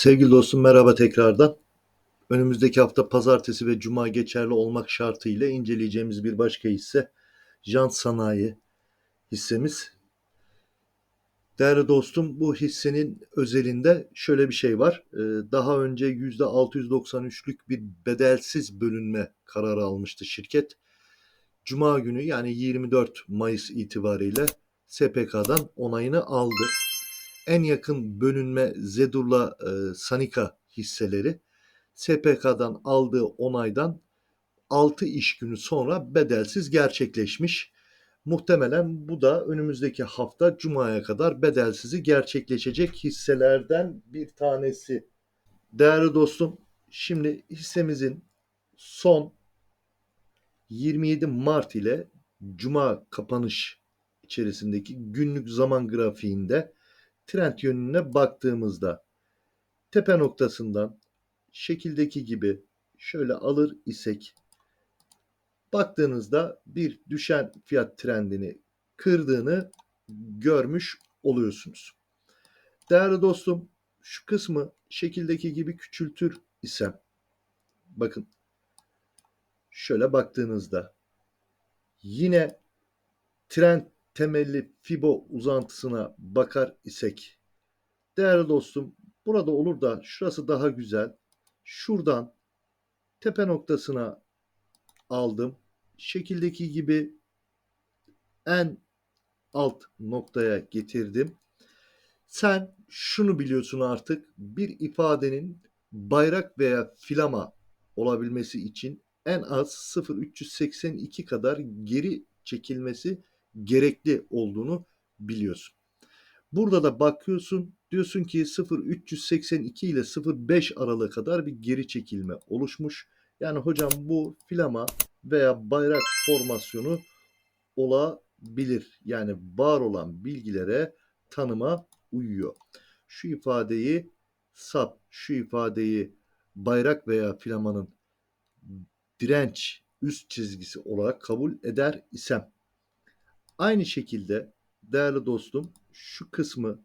Sevgili dostum merhaba tekrardan. Önümüzdeki hafta pazartesi ve cuma geçerli olmak şartıyla inceleyeceğimiz bir başka hisse Jant Sanayi hissemiz. Değerli dostum bu hissenin özelinde şöyle bir şey var. Ee, Daha önce %693'lük bir bedelsiz bölünme kararı almıştı şirket. Cuma günü yani 24 Mayıs itibariyle SPK'dan onayını aldı en yakın bölünme Zedur'la e, Sanika hisseleri SPK'dan aldığı onaydan 6 iş günü sonra bedelsiz gerçekleşmiş. Muhtemelen bu da önümüzdeki hafta Cuma'ya kadar bedelsizi gerçekleşecek hisselerden bir tanesi. Değerli dostum, şimdi hissemizin son 27 Mart ile Cuma kapanış içerisindeki günlük zaman grafiğinde trend yönüne baktığımızda tepe noktasından şekildeki gibi şöyle alır isek baktığınızda bir düşen fiyat trendini kırdığını görmüş oluyorsunuz. Değerli dostum şu kısmı şekildeki gibi küçültür isem bakın şöyle baktığınızda yine trend temelli Fibo uzantısına bakar isek değerli dostum burada olur da şurası daha güzel. Şuradan tepe noktasına aldım. Şekildeki gibi en alt noktaya getirdim. Sen şunu biliyorsun artık bir ifadenin bayrak veya filama olabilmesi için en az 0.382 kadar geri çekilmesi gerekli olduğunu biliyorsun. Burada da bakıyorsun diyorsun ki 0.382 ile 0.5 aralığı kadar bir geri çekilme oluşmuş. Yani hocam bu filama veya bayrak formasyonu olabilir. Yani var olan bilgilere tanıma uyuyor. Şu ifadeyi sap, şu ifadeyi bayrak veya filamanın direnç üst çizgisi olarak kabul eder isem Aynı şekilde değerli dostum şu kısmı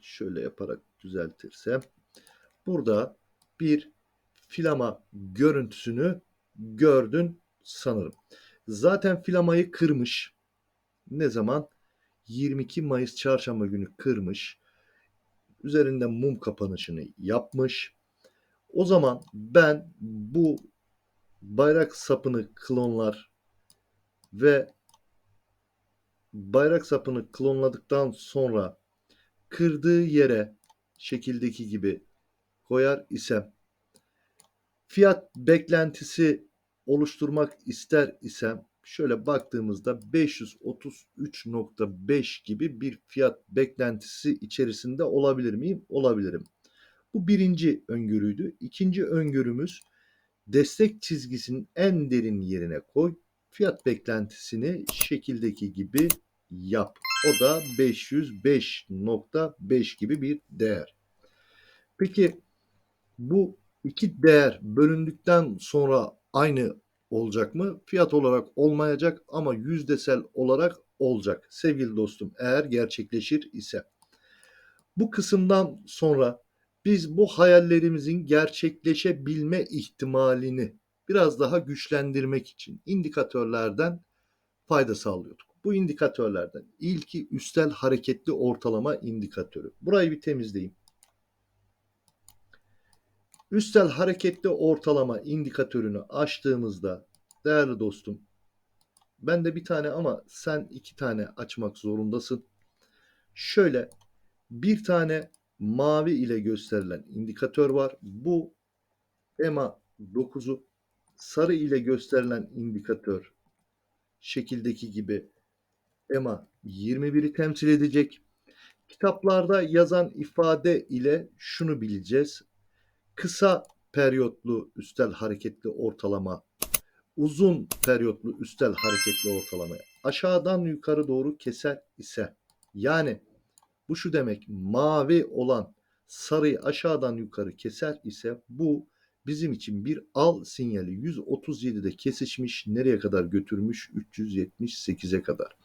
şöyle yaparak düzeltirsem burada bir filama görüntüsünü gördün sanırım. Zaten filamayı kırmış. Ne zaman? 22 Mayıs çarşamba günü kırmış. Üzerinde mum kapanışını yapmış. O zaman ben bu bayrak sapını klonlar ve bayrak sapını klonladıktan sonra kırdığı yere şekildeki gibi koyar isem fiyat beklentisi oluşturmak ister isem şöyle baktığımızda 533.5 gibi bir fiyat beklentisi içerisinde olabilir miyim? Olabilirim. Bu birinci öngörüydü. İkinci öngörümüz destek çizgisinin en derin yerine koy. Fiyat beklentisini şekildeki gibi yap. O da 505.5 gibi bir değer. Peki bu iki değer bölündükten sonra aynı olacak mı? Fiyat olarak olmayacak ama yüzdesel olarak olacak. Sevgili dostum eğer gerçekleşir ise. Bu kısımdan sonra biz bu hayallerimizin gerçekleşebilme ihtimalini biraz daha güçlendirmek için indikatörlerden fayda sağlıyorduk. Bu indikatörlerden ilki üstel hareketli ortalama indikatörü. Burayı bir temizleyeyim. Üstel hareketli ortalama indikatörünü açtığımızda değerli dostum ben de bir tane ama sen iki tane açmak zorundasın. Şöyle bir tane mavi ile gösterilen indikatör var. Bu EMA 9'u sarı ile gösterilen indikatör şekildeki gibi EMA 21'i temsil edecek. Kitaplarda yazan ifade ile şunu bileceğiz. Kısa periyotlu üstel hareketli ortalama, uzun periyotlu üstel hareketli ortalama aşağıdan yukarı doğru keser ise yani bu şu demek mavi olan sarıyı aşağıdan yukarı keser ise bu bizim için bir al sinyali 137'de kesişmiş nereye kadar götürmüş 378'e kadar.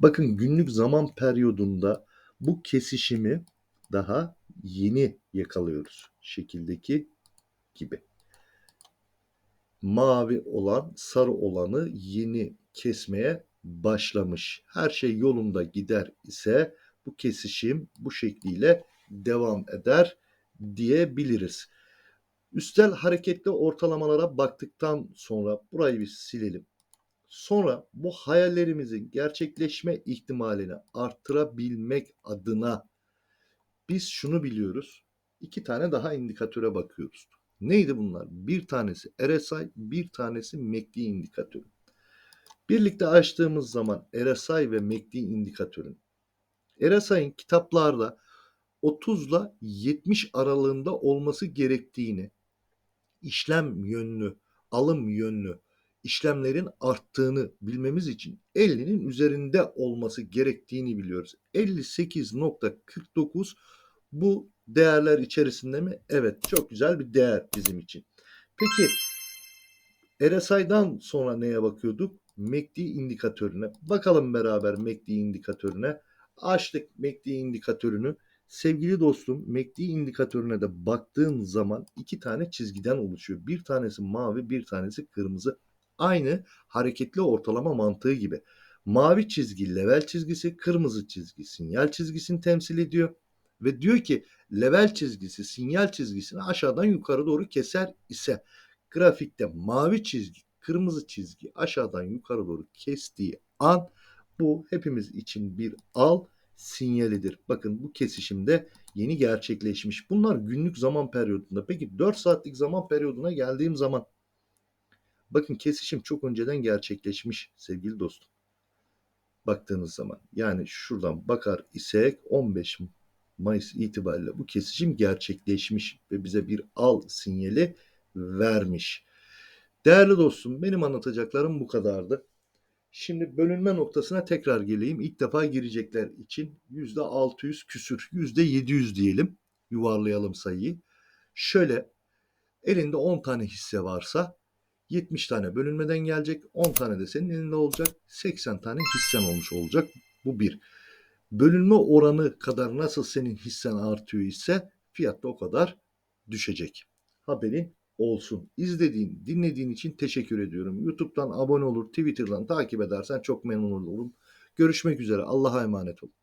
Bakın günlük zaman periyodunda bu kesişimi daha yeni yakalıyoruz. Şekildeki gibi. Mavi olan sarı olanı yeni kesmeye başlamış. Her şey yolunda gider ise bu kesişim bu şekliyle devam eder diyebiliriz. Üstel hareketli ortalamalara baktıktan sonra burayı bir silelim. Sonra bu hayallerimizin gerçekleşme ihtimalini arttırabilmek adına biz şunu biliyoruz. İki tane daha indikatöre bakıyoruz. Neydi bunlar? Bir tanesi RSI, bir tanesi MACD indikatörü. Birlikte açtığımız zaman RSI ve MACD indikatörün RSI'nin kitaplarda 30 ile 70 aralığında olması gerektiğini, işlem yönlü, alım yönlü işlemlerin arttığını bilmemiz için 50'nin üzerinde olması gerektiğini biliyoruz. 58.49 bu değerler içerisinde mi? Evet, çok güzel bir değer bizim için. Peki RSI'dan sonra neye bakıyorduk? MACD indikatörüne. Bakalım beraber MACD indikatörüne. Açtık MACD indikatörünü. Sevgili dostum MACD indikatörüne de baktığın zaman iki tane çizgiden oluşuyor. Bir tanesi mavi, bir tanesi kırmızı. Aynı hareketli ortalama mantığı gibi. Mavi çizgi level çizgisi, kırmızı çizgi sinyal çizgisini temsil ediyor. Ve diyor ki level çizgisi sinyal çizgisini aşağıdan yukarı doğru keser ise grafikte mavi çizgi, kırmızı çizgi aşağıdan yukarı doğru kestiği an bu hepimiz için bir al sinyalidir. Bakın bu kesişimde yeni gerçekleşmiş. Bunlar günlük zaman periyodunda. Peki 4 saatlik zaman periyoduna geldiğim zaman bakın kesişim çok önceden gerçekleşmiş sevgili dostum. Baktığınız zaman yani şuradan bakar isek 15 Mayıs itibariyle bu kesişim gerçekleşmiş ve bize bir al sinyali vermiş. Değerli dostum benim anlatacaklarım bu kadardı. Şimdi bölünme noktasına tekrar geleyim. İlk defa girecekler için %600 küsür, %700 diyelim. Yuvarlayalım sayıyı. Şöyle elinde 10 tane hisse varsa 70 tane bölünmeden gelecek. 10 tane de senin elinde olacak. 80 tane hissen olmuş olacak. Bu bir. Bölünme oranı kadar nasıl senin hissen artıyor ise fiyat da o kadar düşecek. Haberin olsun. İzlediğin, dinlediğin için teşekkür ediyorum. YouTube'dan abone olur, Twitter'dan takip edersen çok memnun olurum. Görüşmek üzere. Allah'a emanet olun.